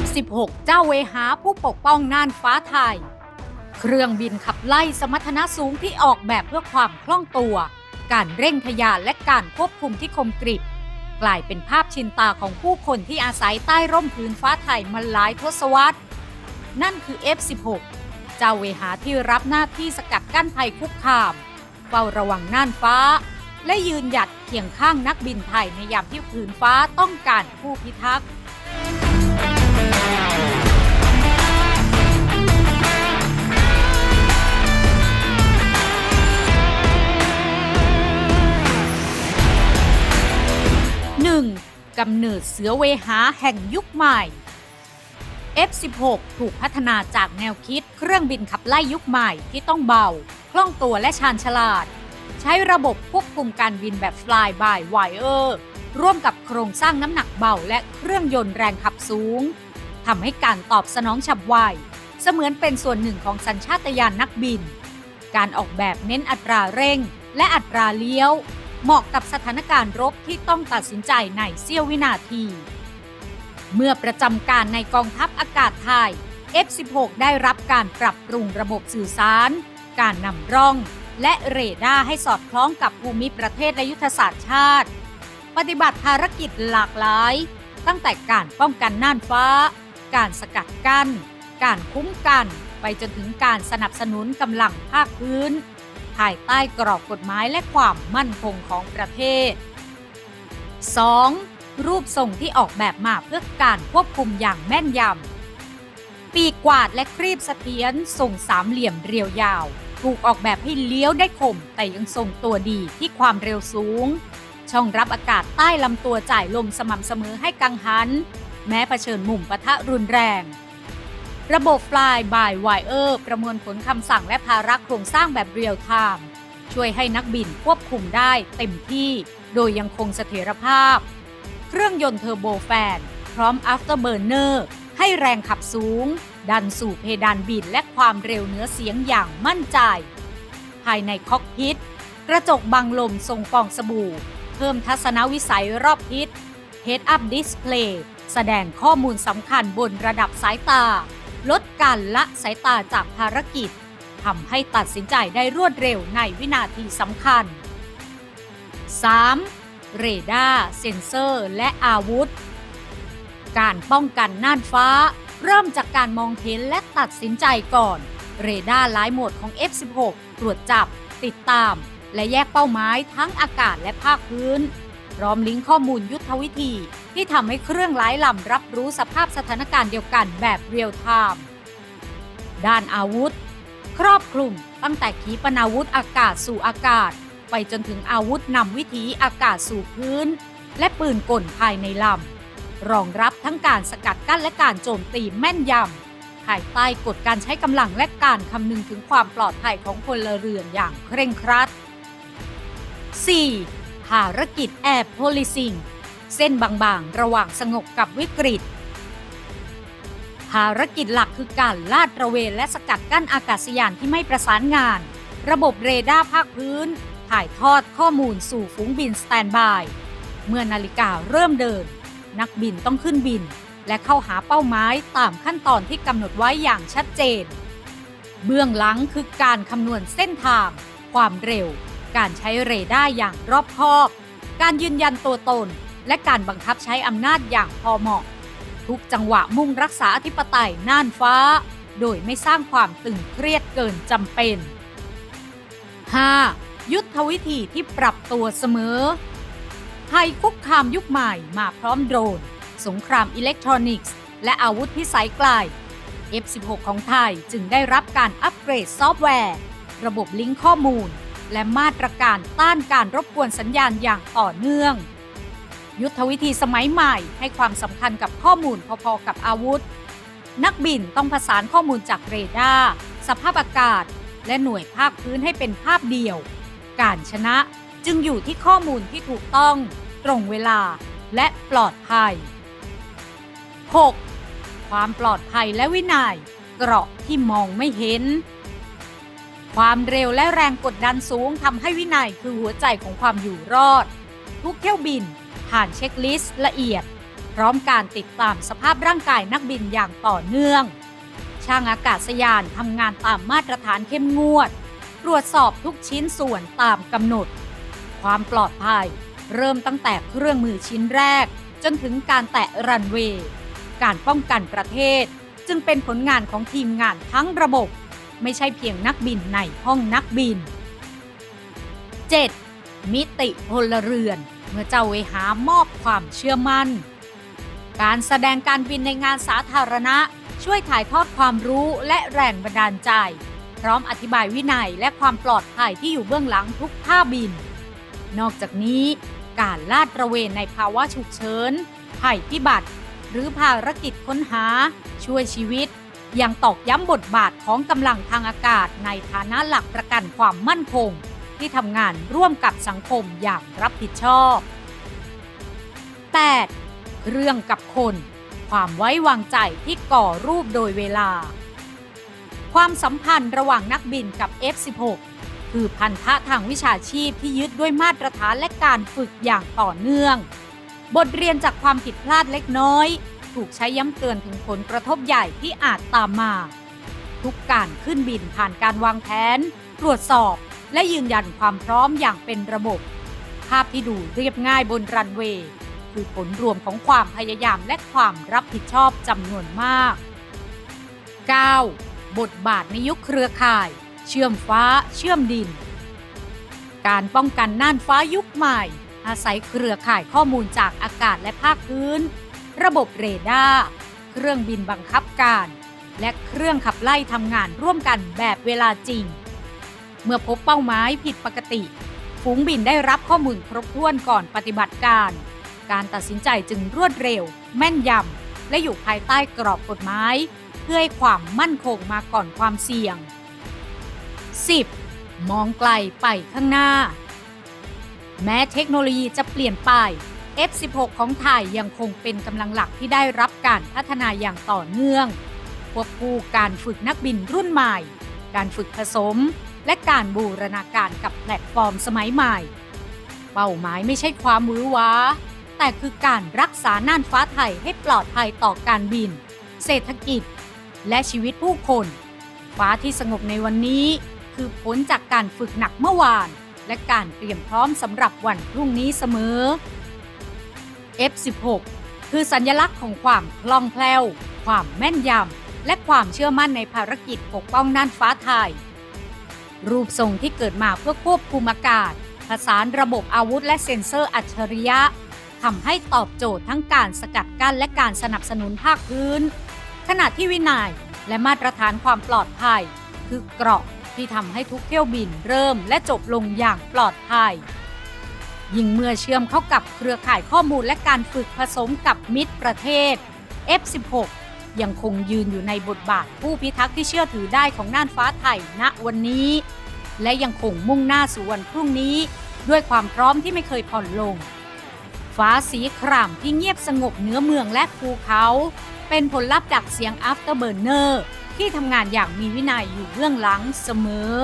F16 เจ้าเวหาผู้ปกป้องน่านฟ้าไทย เครื่องบินขับไล่สมรรถนะสูงที่ออกแบบเพื่อความคล่องตัว การเร่งทยานและการควบคุมที่คมกริบ กลายเป็นภาพชินตาของผู้คนที่อาศัยใต้ร่มพื้นฟ้าไทยมาหลายทศวรรษ นั่นคือ F16 เจ้าเวหาที่รับหน้าที่สกัดกั้นภัยคุกคาม เฝ้าระวังน่านฟ้า และยืนหยัดเคียงข้างนักบินไทยในยามที่ผืนฟ้าต้องการผู้พิทักษ์ำเนิดเสือเวหาแห่งยุคใหม่ F16 ถูกพัฒนาจากแนวคิดเครื่องบินขับไล่ยุคใหม่ที่ต้องเบา คล่องตัวและชาญฉลาด ใช้ระบบควบคุมการบินแบบ Fly by Wire ร่วมกับโครงสร้างน้ำหนักเบาและเครื่องยนต์แรงขับสูงทำให้การตอบสนองฉับไว เสมือนเป็นส่วนหนึ่งของสัญชาตญาณนักบิน การออกแบบเน้นอัตราเร่ง และอัตราเลี้ยว เหมาะกับสถานการณ์รบที่ต้องตัดสินใจในเสี้ยววินาที เมื่อประจำการในกองทัพอากาศไทย F16 ได้รับการปรับปรุงระบบสื่อสาร การนำร่อง และเรดาร์ให้สอดคล้องกับภูมิประเทศและยุทธศาสตร์ชาติ ปฏิบัติภารกิจหลากหลาย ตั้งแต่การป้องกันน่านฟ้า การสกัดกั้น การคุ้มกัน ไปจนถึงการสนับสนุนกำลังภาคพื้น ภายใต้กรอบกฎหมายและความมั่นคงของประเทศ 2. รูปทรงที่ออกแบบมาเพื่อการควบคุมอย่างแม่นยำ ปีกกวาดและครีบเสถียรทรงสามเหลี่ยมเรียวยาว ถูกออกแบบให้เลี้ยวได้คม แต่ยังทรงตัวดีที่ความเร็วสูง ช่องรับอากาศใต้ลำตัวจ่ายลมสม่ำเสมอให้กังหัน แม้เผชิญมุมปะทะรุนแรง ระบบ Fly by Wire ประมวลผลคำสั่งและภาระโครงสร้างแบบเรียลไทม์ช่วยให้นักบินควบคุมได้เต็มที่ โดยยังคงเสถียรภาพ เครื่องยนต์เทอร์โบแฟน พร้อม Afterburner ให้แรงขับสูง ดันสู่เพดานบินและความเร็วเหนือเสียงอย่างมั่นใจ ภายในคอกพิทกระจกบังลมทรงฟองสบู่ เพิ่มทัศนวิสัยรอบทิศ Head Up Display แสดงข้อมูลสำคัญบนระดับสายตา ลดการละสายตาจากภารกิจทำให้ตัดสินใจได้รวดเร็วในวินาทีสำคัญ 3. เรดาร์เซ็นเซอร์และอาวุธ การป้องกันน่านฟ้า เริ่มจากการมองเห็นและตัดสินใจก่อน เรดาร์หลายโหมดของ F16 ตรวจจับ ติดตาม และแยกเป้าหมายทั้งอากาศและภาคพื้น พร้อมลิงก์ข้อมูลยุทธวิธี ที่ทำให้เครื่องหลายลำรับรู้สภาพสถานการณ์เดียวกันแบบเรียลไทม์ด้านอาวุธ ครอบคลุมตั้งแต่ขีปนาวุธอากาศสู่อากาศ ไปจนถึงอาวุธนำวิถีอากาศสู่พื้น และปืนกลภายในลำรองรับทั้งการสกัดกั้นและการโจมตีแม่นยำภายใต้กฎการใช้กำลังและการคำนึงถึงความปลอดภัยของพลเรือนอย่างเคร่งครัด 4. ภารกิจแอร์โพลิซิงเส้นบางๆ ระหว่างสงบกับวิกฤต ภารกิจหลักคือการลาดตระเวนและสกัดกั้นอากาศยานที่ไม่ประสานงาน ระบบเรดาร์ภาคพื้น ถ่ายทอดข้อมูลสู่ฝูงบินสแตนบาย เมื่อนาฬิกาเริ่มเดิน นักบินต้องขึ้นบิน และเข้าหาเป้าหมายตามขั้นตอนที่กำหนดไว้อย่างชัดเจน เบื้องหลังคือการคำนวณเส้นทาง ความเร็ว การใช้เรดาร์อย่างรอบคอบ การยืนยันตัวตน และการบังคับใช้อำนาจอย่างพอเหมาะ ทุกจังหวะมุ่งรักษาอธิปไตยน่านฟ้า โดยไม่สร้างความตึงเครียดเกินจำเป็น 5. ยุทธวิธีที่ปรับตัวเสมอภัยคุกคามยุคใหม่มาพร้อมโดรน สงครามอิเล็กทรอนิกส์ และอาวุธพิสัยไกล F16 ของไทยจึงได้รับการอัปเกรดซอฟต์แวร์ ระบบลิงก์ข้อมูล และมาตรการต้านการรบกวนสัญญาณอย่างต่อเนื่อง ยุทธวิธีสมัยใหม่ให้ความสำคัญกับข้อมูลพอๆกับอาวุธ นักบินต้องผสานข้อมูลจากเรดาร์สภาพอากาศ และหน่วยภาคพื้นให้เป็นภาพเดียว การชนะจึงอยู่ที่ข้อมูลที่ถูกต้อง ตรงเวลาและปลอดภัย 6. ความปลอดภัยและวินัย เกราะที่มองไม่เห็น ความเร็วและแรงกดดันสูงทำให้วินัยคือหัวใจของความอยู่รอด ทุกเที่ยวบิน ผ่านเช็คลิสต์ละเอียด พร้อมการติดตามสภาพร่างกายนักบินอย่างต่อเนื่อง ช่างอากาศยานทำงานตามมาตรฐานเข้มงวด ตรวจสอบทุกชิ้นส่วนตามกำหนด ความปลอดภัย เริ่มตั้งแต่เครื่องมือชิ้นแรก จนถึงการแตะรันเวย์การป้องกันประเทศ จึงเป็นผลงานของทีมงานทั้งระบบ ไม่ใช่เพียงนักบินในห้องนักบิน 7. มิติพลเรือน เมื่อเจ้าเวหามอบความเชื่อมั่น การแสดงการบินในงานสาธารณะ ช่วยถ่ายทอดความรู้และแรงบันดาลใจ พร้อมอธิบายวินัยและความปลอดภัยที่อยู่เบื้องหลังทุกท่าบิน นอกจากนี้ การลาดตระเวนในภาวะฉุกเฉินภัยพิบัติ หรือภารกิจค้นหา ช่วยชีวิต ยังตอกย้ำบทบาทของกำลังทางอากาศในฐานะหลักประกันความมั่นคง ที่ทำงานร่วมกับสังคมอย่างรับผิดชอบ 8. เรื่องกับคน ความไว้วางใจที่ก่อรูปโดยเวลา ความสัมพันธ์ระหว่างนักบินกับ F16 คือพันธะทางวิชาชีพที่ยึดด้วยมาตรฐานและการฝึกอย่างต่อเนื่อง บทเรียนจากความผิดพลาดเล็กน้อย ถูกใช้ย้ำเตือนถึงผลกระทบใหญ่ที่อาจตามมา ทุกการขึ้นบินผ่านการวางแผน ตรวจสอบ และยืนยันความพร้อมอย่างเป็นระบบ ภาพที่ดูเรียบง่ายบนรันเวย์คือผลรวมของความพยายามและความรับผิดชอบจำนวนมาก 9. บทบาทในยุคเครือข่าย เชื่อมฟ้า เชื่อมดิน การป้องกันน่านฟ้ายุคใหม่ อาศัยเครือข่ายข้อมูลจากอากาศและภาคพื้น ระบบเรดาร์เครื่องบินบังคับการ และเครื่องขับไล่ทำงานร่วมกันแบบเวลาจริง เมื่อพบเป้าหมายผิดปกติ ฝูงบินได้รับข้อมูลครบถ้วนก่อนปฏิบัติการ การตัดสินใจจึงรวดเร็ว แม่นยำและอยู่ภายใต้กรอบกฎหมายเพื่อให้ความมั่นคงมาก่อนความเสี่ยง 10. มองไกลไปข้างหน้า แม้เทคโนโลยีจะเปลี่ยนไป F16 ของไทยยังคงเป็นกำลังหลักที่ได้รับการพัฒนาอย่างต่อเนื่องควบคู่การฝึกนักบินรุ่นใหม่ การฝึกผสม และการบูรณาการกับแพลตฟอร์มสมัยใหม่ เป้าหมายไม่ใช่ความมือหวาแต่คือการรักษาน่านฟ้าไทยให้ปลอดภัยต่อการบิน เศรษฐกิจ และชีวิตผู้คน ฟ้าที่สงบในวันนี้ คือผลจากการฝึกหนักเมื่อวาน และการเตรียมพร้อมสำหรับวันพรุ่งนี้เสมอ F16 คือสัญลักษณ์ของความคล่องแคล่ว ความแม่นยำ และความเชื่อมั่นในภารกิจปกป้องน่านฟ้าไทย รูปทรงที่เกิดมาเพื่อควบคุมอากาศ ผสานระบบอาวุธและเซ็นเซอร์อัจฉริยะทำให้ตอบโจทย์ทั้งการสกัดกั้นและการสนับสนุนภาคพื้น ขณะที่วินัยและมาตรฐานความปลอดภัย คือเกราะที่ทำให้ทุกเที่ยวบินเริ่มและจบลงอย่างปลอดภัย ยิ่งเมื่อเชื่อมเข้ากับเครือข่ายข้อมูลและการฝึกผสมกับมิตรประเทศ F16 ยังคงยืนอยู่ในบทบาทผู้พิทักษ์ที่เชื่อถือได้ของน่านฟ้าไทยณวันนี้ และยังคงมุ่งหน้าสู่วันพรุ่งนี้ ด้วยความพร้อมที่ไม่เคยผ่อนลง ฟ้าสีครามที่เงียบสงบเหนือเมืองและภูเขา เป็นผลลัพธ์จากเสียง afterburner ที่ทำงานอย่างมีวินัยอยู่เบื้องหลังเสมอ